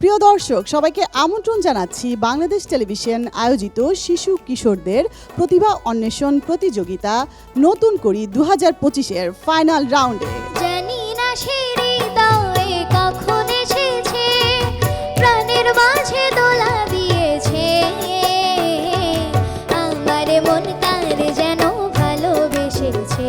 প্রিয় দর্শক, সবাইকে আমন্ত্রণ জানাচ্ছি বাংলাদেশ টেলিভিশন আয়োজিত শিশু কিশোরদের প্রতিভা অন্বেষণ প্রতিযোগিতা নতুন করি দু হাজার পঁচিশের ফাইনাল রাউন্ডে। প্রাণের মাঝে দিয়েছে। মন তার যেন ভালোবেসেছে।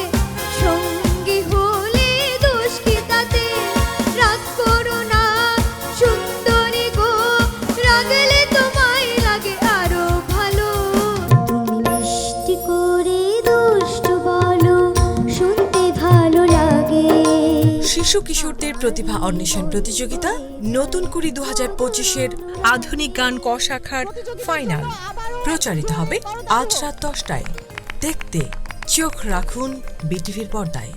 শিশু কিশোরদের প্রতিভা অন্বেষণ প্রতিযোগিতা, নতুন কুড়ি দু হাজার পঁচিশের আধুনিক গান ক শাখার ফাইনাল প্রচারিত হবে আজ রাত দশটায়। দেখতে, চোখ রাখুন বিটিভির পর্দায়।